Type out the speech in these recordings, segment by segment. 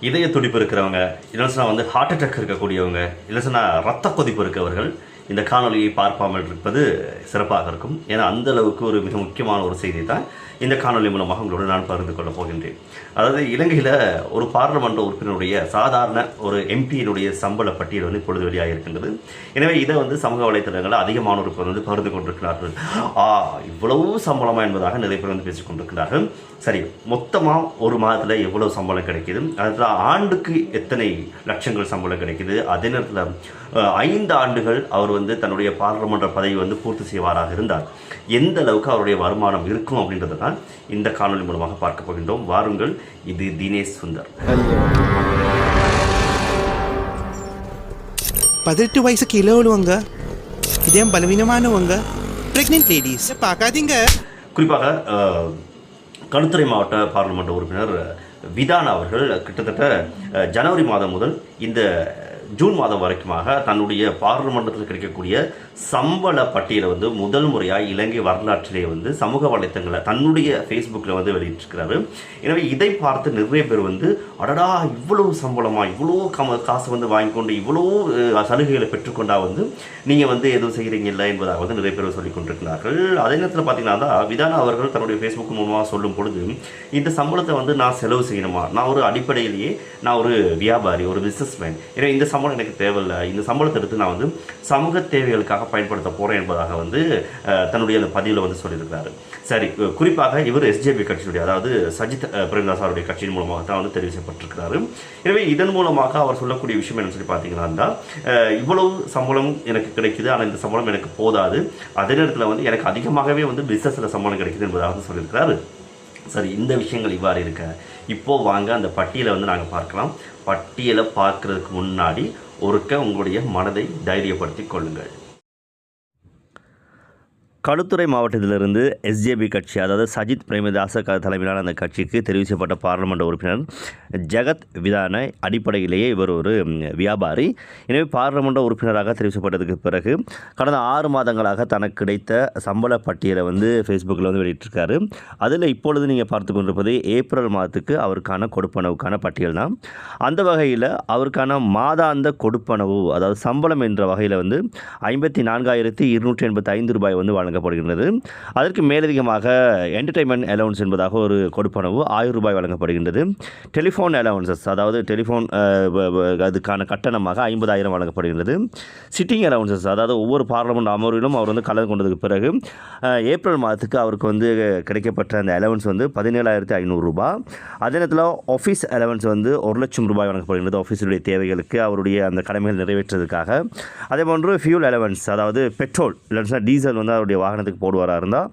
இதய துடிப்பு இருக்கிறவங்க இல்லைன்னா வந்து ஹார்ட் அட்டாக் இருக்கக்கூடியவங்க இல்லைன்னா சொன்னால் ரத்த கொதிப்பு இருக்கவர்கள் இந்த காணொலியை பார்ப்பாமல் இருப்பது சிறப்பாக இருக்கும். ஏன்னா அந்த அளவுக்கு ஒரு மிக முக்கியமான ஒரு செய்தி தான் இந்த காணொலி மூலமாக உங்களோடு நான் பகிர்ந்து கொள்ளப் போகின்றேன். அதாவது இலங்கையில் ஒரு பாராளுமன்ற உறுப்பினருடைய சாதாரண ஒரு எம்பியினுடைய சம்பள பட்டியல் வந்து இப்பொழுது வெளியாக இருக்கின்றது எனவே இதை வந்து சமூக வலைத்தளங்களில் அதிகமானோர் வந்து பகிர்ந்து கொண்டிருக்கிறார்கள். ஆ இவ்வளவு சம்பளமா என்பதாக நிறைய பேர் வந்து பேசிக் கொண்டிருக்கிறார்கள். சரி மொத்தமாக ஒரு மாதத்தில் எவ்வளவு சம்பளம் கிடைக்கிது? அதில் ஆண்டுக்கு எத்தனை லட்சங்கள் சம்பளம் கிடைக்கிது? அதே நேரத்தில் ஐந்து ஆண்டுகள் அவர் வந்து தன்னுடைய பாராளுமன்ற பதவி வந்து பூர்த்தி செய்வாராக இருந்தார். எந்த அளவுக்கு அவருடைய வருமானம் இருக்கும் அப்படின்றத தான் இந்த காணொலி மூலமாக பார்க்க போகின்றோம். வாருங்கள் இது தினேஷ் சுந்தர். பதினெட்டு வயசு கீழே உள்ளவங்க இதே பலவீனமானவங்க பிரெக்னென்ட் லேடிஸ் பார்க்காதீங்க. குறிப்பாக களுத்துறை மாவட்ட பாராளுமன்ற உறுப்பினர் விதானா அவர்கள் கிட்டத்தட்ட ஜனவரி மாதம் முதல் இந்த ஜூன் மாதம் வரைக்குமாக தன்னுடைய பாராளுமன்றத்தில் கிடைக்கக்கூடிய சம்பள பட்டியலை வந்து முதல் முறையாக இலங்கை வரலாற்றிலே வந்து சமூக வலைத்தங்களை தன்னுடைய ஃபேஸ்புக்கில் வந்து வெளியிட்டிருக்கிறாரு. எனவே இதை பார்த்து நிறைய பேர் வந்து அடடா இவ்வளோ சம்பளமா இவ்வளோ கம காசு வந்து வாங்கி கொண்டு இவ்வளோ சலுகைகளை பெற்றுக்கொண்டா வந்து நீங்கள் வந்து எதுவும் செய்கிறீங்க இல்லை என்பதாக வந்து நிறைய பேர் சொல்லிக் கொண்டிருக்கிறார்கள். அதே நேரத்தில் பார்த்தீங்கன்னா தான் விதானா அவர்கள் தன்னுடைய ஃபேஸ்புக் மூலமாக சொல்லும் பொழுது இந்த சம்பளத்தை வந்து நான் செலவு செய்யணுமா? நான் ஒரு அடிப்படையிலேயே நான் ஒரு வியாபாரி ஒரு பிஸ்னஸ்மேன் ஏன்னா இந்த சம்பளம் எனக்கு தேவையில்லை. இந்த சம்பளத்தை எடுத்து நான் வந்து சமூக தேவைகளுக்காக பயன்படுத்த போகிறேன் என்பதாக வந்து தன்னுடைய அந்த பதிவில் வந்து சொல்லியிருக்கிறாரு. சரி குறிப்பாக இவர் எஸ்ஜேபி கட்சியினுடைய அதாவது சஜித் அஹ், பிரேமதாஸ் அவருடைய கட்சியின் மூலமாக தான் வந்து தெரிவு செய்யப்பட்டிருக்கிறாரு. எனவே இதன் மூலமாக அவர் சொல்லக்கூடிய விஷயம் என்னன்னு சொல்லி பார்த்தீங்கன்னா இவ்வளவு சம்பளம் எனக்கு கிடைக்குது ஆனால் இந்த சம்பளம் எனக்கு போதாது. அதே நேரத்தில் வந்து எனக்கு அதிகமாகவே வந்து பிஸ்னஸில் சம்பளம் கிடைக்குது என்பதாக வந்து சொல்லியிருக்கிறாரு. சரி இந்த விஷயங்கள் இவ்வாறு இருக்க இப்போது வாங்க அந்த பட்டியலை வந்து நாங்கள் பார்க்கலாம். பட்டியலை பார்க்குறதுக்கு முன்னாடி ஒருக்க உங்களுடைய மனதை தைரியப்படுத்தி கொள்ளுங்கள். களுத்துறை மாவட்டத்திலிருந்து எஸ்ஜேபி கட்சி அதாவது சஜித் பிரேமதாச க- தலைமையிலான அந்த கட்சிக்கு தெரிவு செய்யப்பட்ட பாராளுமன்ற உறுப்பினர் ஜெகத் விதான அடிப்படையிலேயே இவர் ஒரு வியாபாரி. எனவே பாராளுமன்ற உறுப்பினராக தெரிவு செய்யப்பட்டதுக்கு பிறகு கடந்த ஆறு மாதங்களாக தனக்கு கிடைத்த சம்பள பட்டியலை வந்து ஃபேஸ்புக்கில் வந்து வெளியிட்டிருக்காரு. அதில் இப்பொழுது நீங்கள் பார்த்து கொண்டிருப்பது ஏப்ரல் மாதத்துக்கு அவருக்கான கொடுப்பனவுக்கான பட்டியல் தான். அந்த வகையில் அவருக்கான மாதாந்த கொடுப்பனவு அதாவது சம்பளம் என்ற வகையில் வந்து ஐம்பத்தி நான்காயிரத்தி இருநூற்றி எண்பத்தி ஐந்து ரூபாய் வந்து வழங்கப்படுகின்றது. அதற்கு மேலதிகமாக என்டர்டைன்மெண்ட் அலவன்ஸ் என்பதாக ஒரு கொடுப்பனவு ஆயிரம் ரூபாய் வழங்கப்படுகின்றது. டெலிஃபோன் அலவன்சஸ் அதாவது டெலிஃபோன் அதுக்கான கட்டணமாக ஐம்பதாயிரம் வழங்கப்படுகின்றது. சிட்டிங் அலவன்சஸ் அதாவது ஒவ்வொரு பார்லமெண்ட் அமர்விலும் அவர் வந்து கலந்து கொண்டதுக்கு பிறகு ஏப்ரல் மாதத்துக்கு அவருக்கு வந்து கிடைக்கப்பட்ட அந்த அலவன்ஸ் வந்து பதினேழாயிரத்தி ஐநூறுரூபா அதே நேரத்தில் ஆஃபீஸ் அலவன்ஸ் வந்து ஒரு லட்சம் ரூபாய் வழங்கப்படுகின்றது ஆஃபீஸுடைய தேவைகளுக்கு அவருடைய அந்த கடமைகள் நிறைவேற்றுவதற்காக. அதே போன்று ஃபியூல் அலவன்ஸ் அதாவது பெட்ரோல் இல்லைன்னா டீசல் வந்து அவருடைய வாகனத்துக்கு போடுவாரா இருந்தால்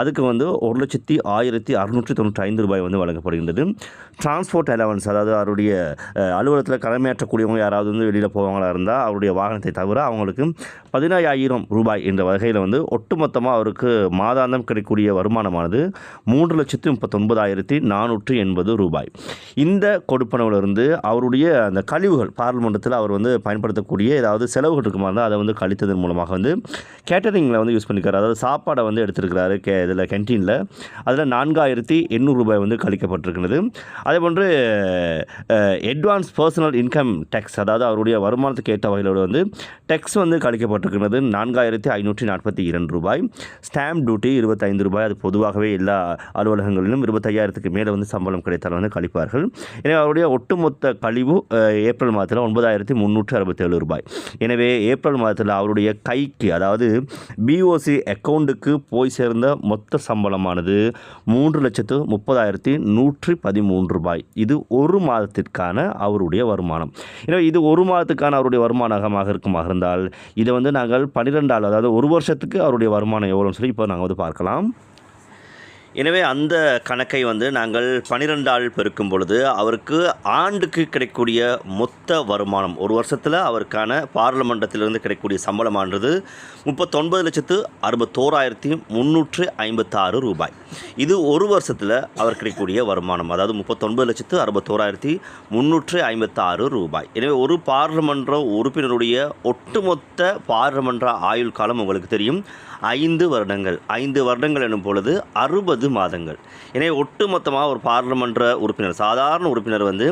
அதுக்கு வந்து ஒரு லட்சத்தி ஆயிரத்தி அறுநூற்றி தொண்ணூற்றி ஐந்து ரூபாய் வந்து வழங்கப்படுகின்றது. டிரான்ஸ்போர்ட் அலவன்ஸ் அதாவது அவருடைய அலுவலகத்தில் கடமையாற்றக்கூடியவங்க யாராவது வந்து வெளியில் போவாங்களா இருந்தால் அவருடைய வாகனத்தை தவிர அவங்களுக்கு பதினாயிரம் ரூபாய் என்ற வகையில் வந்து ஒட்டுமொத்தமாக அவருக்கு மாதாந்தம் கிடைக்கக்கூடிய வருமானமானது மூன்று லட்சத்து முப்பத்தொன்பதாயிரத்தி நானூற்றி எண்பது ரூபாய். இந்த கொடுப்பனவிலிருந்து அவருடைய அந்த கழிவுகள் பார்லிமெண்டத்தில் அவர் வந்து பயன்படுத்தக்கூடிய ஏதாவது செலவுகள் இருக்குமா இருந்தால் அதை வந்து கழித்ததன் மூலமாக வந்து கேட்டரிங்கில் வந்து யூஸ் பண்ணிக்கிறார் அதாவது சாப்பாடை வந்து எடுத்திருக்கிறாரு கே இதில் கேன்டீனில் அதில் நான்காயிரத்தி எண்ணூறு ரூபாய் வந்து கழிக்கப்பட்டிருக்கிறது. அதே போன்று அட்வான்ஸ் பர்சனல் இன்கம் டேக்ஸ் அதாவது அவருடைய வருமானத்துக்கு ஏற்ற வகையிலோடு வந்து டேக்ஸ் வந்து கழிக்கப்பட்டிருக்கிறது. நான்காயிரத்தி ஐநூற்றி நாற்பத்தி இரண்டு ரூபாய். ஸ்டாம்ப் டியூட்டி இருபத்தைந்து ரூபாய். அது பொதுவாகவே எல்லா அலுவலகங்களிலும் இருபத்தையாயிரத்துக்கு மேலே வந்து சம்பளம் கிடைத்தால் வந்து கழிப்பார்கள். எனவே அவருடைய ஒட்டுமொத்த கழிவு ஏப்ரல் மாதத்தில் ஒன்பதாயிரத்தி முந்நூற்றி அறுபத்தேழு ரூபாய். எனவே ஏப்ரல் மாதத்தில் அவருடைய கைக்கு அதாவது பிஓசி அக்கௌண்ட்டுக்கு போய் சேர்ந்த மொத்த சம்பளமானது மூன்று லட்சத்து முப்பதாயிரத்தி நூற்றி பதிமூன்று ரூபாய். இது ஒரு மாதத்திற்கான அவருடைய வருமானம். எனவே இது ஒரு மாதத்துக்கான அவருடைய வருமானமாக இருக்குமாக இருந்தால் இதை வந்து நாங்கள் பன்னிரெண்டாள் அதாவது ஒரு வருஷத்துக்கு அவருடைய வருமானம் எவ்வளோன்னு சொல்லி இப்போ நாங்கள் வந்து பார்க்கலாம். எனவே அந்த கணக்கை வந்து நாங்கள் பனிரெண்டாள் பெருக்கும் பொழுது அவருக்கு ஆண்டுக்கு கிடைக்கக்கூடிய மொத்த வருமானம் ஒரு வருஷத்தில் அவருக்கான பாராளுமன்றத்திலிருந்து கிடைக்கக்கூடிய சம்பளமானது முப்பத்தொன்பது லட்சத்து அறுபத்தோராயிரத்தி முந்நூற்று ஐம்பத்தாறு ரூபாய். இது ஒரு வருஷத்தில் அவர் கிடைக்கக்கூடிய வருமானம் அதாவது முப்பத்தொன்பது லட்சத்து அறுபத்தோராயிரத்தி முந்நூற்று ஐம்பத்தாறு ரூபாய். எனவே ஒரு பாராளுமன்ற உறுப்பினருடைய ஒட்டுமொத்த பாராளுமன்ற ஆயுள் காலம் உங்களுக்கு தெரியும் ஐந்து வருடங்கள். ஐந்து வருடங்கள் எனும் பொழுது அறுபது ஒன்பது மாதங்கள். எனவே ஒட்டுமொத்தமாக ஒரு பாராளுமன்ற உறுப்பினர் சாதாரண உறுப்பினர் வந்து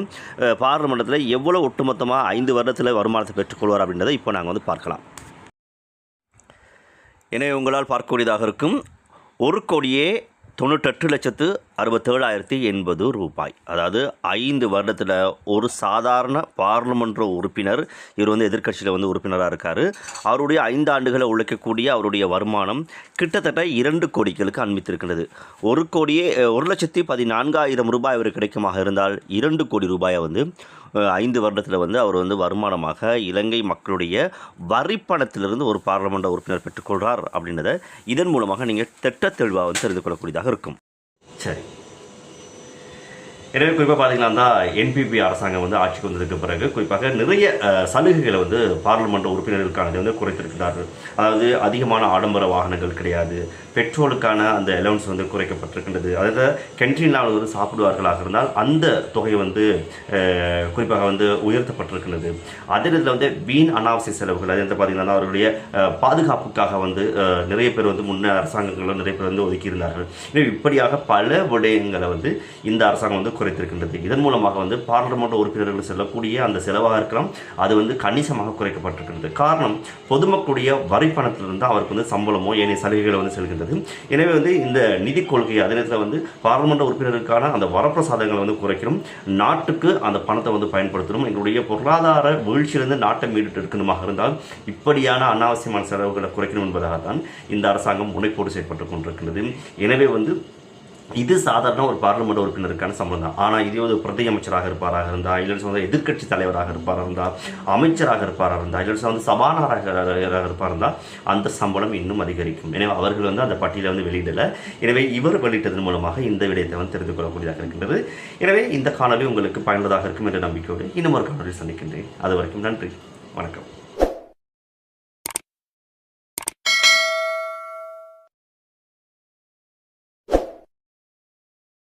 பாராளுமன்றத்தில் எவ்வளோ ஒட்டுமொத்தமாக ஐந்து வருடத்தில் வருமானத்தை பெற்றுக்கொள்வார் அப்படின்றத இப்போ நாங்கள் வந்து பார்க்கலாம். எனவே உங்களால் பார்க்கக்கூடியதாக இருக்கும் ஒரு கோடியே தொண்ணூற்றெட்டு லட்சத்து அறுபத்தேழாயிரத்தி எண்பது ரூபாய். அதாவது ஐந்து வருடத்தில் ஒரு சாதாரண பாராளுமன்ற உறுப்பினர் இவர் வந்து எதிர்க்கட்சியில் வந்து உறுப்பினராக இருக்கார். அவருடைய ஐந்து ஆண்டுகளை உழைக்கக்கூடிய அவருடைய வருமானம் கிட்டத்தட்ட இரண்டு கோடிகளுக்கு அனுமதித்திருக்கிறது ஒரு கோடியே ஒரு லட்சத்தி பதினான்காயிரம் ரூபாய் அவர் கிடைக்குமாக இருந்தால் இரண்டு கோடி ரூபாயை வந்து ஐந்து வருடத்தில் வந்து அவர் வந்து வருமானமாக இலங்கை மக்களுடைய வரிப்பணத்திலிருந்து ஒரு பாராளுமன்ற உறுப்பினர் பெற்றுக்கொள்கிறார் அப்படின்றத இதன் மூலமாக நீங்கள் திட்ட தெளிவாக வந்து தெரிந்து கொள்ளக்கூடியதாக இருக்கும். சரி. எனவே குறிப்பாக பார்த்தீங்கன்னா என்பிபி அரசாங்கம் வந்து ஆட்சிக்கு வந்ததுக்கு பிறகு குறிப்பாக நிறைய சலுகைகளை வந்து பாராளுமன்ற உறுப்பினர்களுக்கானது வந்து குறைத்திருக்கிறார்கள். அதாவது அதிகமான ஆடம்பர வாகனங்கள் கிடையாது. பெட்ரோலுக்கான அந்த அலவன்ஸ் வந்து குறைக்கப்பட்டிருக்கின்றது. அதாவது கேன்டீனில் வந்து சாப்பிடுவார்களாக இருந்தால் அந்த தொகை வந்து குறிப்பாக வந்து உயர்த்தப்பட்டிருக்கின்றது. அதே நேரத்தில் வந்து வீண் அனாவசிய செலவுகள் அதே வந்து பார்த்தீங்கன்னா அவருடைய பாதுகாப்புக்காக வந்து நிறைய பேர் வந்து முன்ன அரசாங்கங்களும் நிறைய பேர் வந்து ஒதுக்கியிருந்தார்கள். இப்படியாக பல விடயங்களை வந்து இந்த அரசாங்கம் வந்து குறைத்திருக்கின்றது இதன் மூலமாக வந்து பாராளுமன்ற உறுப்பினர்கள் செல்லக்கூடிய அந்த செலவாக இருக்கலாம். அது வந்து கணிசமாக குறைக்கப்பட்டிருக்கின்றது. காரணம் பொதுமக்களுடைய வரி பணத்திலிருந்து அவருக்கு வந்து சம்பளமோ ஏனைய சலுகைகளை வந்து செல்கின்றது. எனவே வந்து இந்த நிதி கொள்கை அதே நேரத்தில் வந்து பாராளுமன்ற உறுப்பினருக்கான அந்த வரப்பிரசாதங்களை வந்து குறைக்கணும் நாட்டுக்கு அந்த பணத்தை வந்து பயன்படுத்தணும். எங்களுடைய பொருளாதார வீழ்ச்சியிலிருந்து நாட்டை மீட்டு இருக்கணுமாக இருந்தால் இப்படியான அனாவசியமான செலவுகளை குறைக்கணும் என்பதாகத்தான் இந்த அரசாங்கம் முனைப்போடு செயற்பட்டு கொண்டிருக்கின்றது. எனவே வந்து இது சாதாரண ஒரு பாராளுமன்ற உறுப்பினருக்கான சம்பளம் தான். ஆனால் இதே ஒரு பிரதி அமைச்சராக இருப்பாராக இருந்தால் இல்லை வந்து எதிர்க்கட்சி தலைவராக இருப்பாராக இருந்தால் அமைச்சராக இருப்பாராக இருந்தால் இல்லை வந்து சபாநாயகராக இருப்பார் இருந்தால் அந்த சம்பளம் இன்னும் அதிகரிக்கும். எனவே அவர்கள் வந்து அந்த பட்டியலை வந்து வெளியிடலை. எனவே இவர் வெளியிட்டதன் மூலமாக இந்த விடயத்தை வந்து தெரிந்து கொள்ளக்கூடியதாக இருக்கின்றது எனவே இந்த காணொலி உங்களுக்கு பயனுள்ளதாக இருக்கும் என்ற நம்பிக்கையோடு இன்னும் ஒரு காணொலி சந்திக்கின்றேன். அது வரைக்கும் நன்றி. வணக்கம்.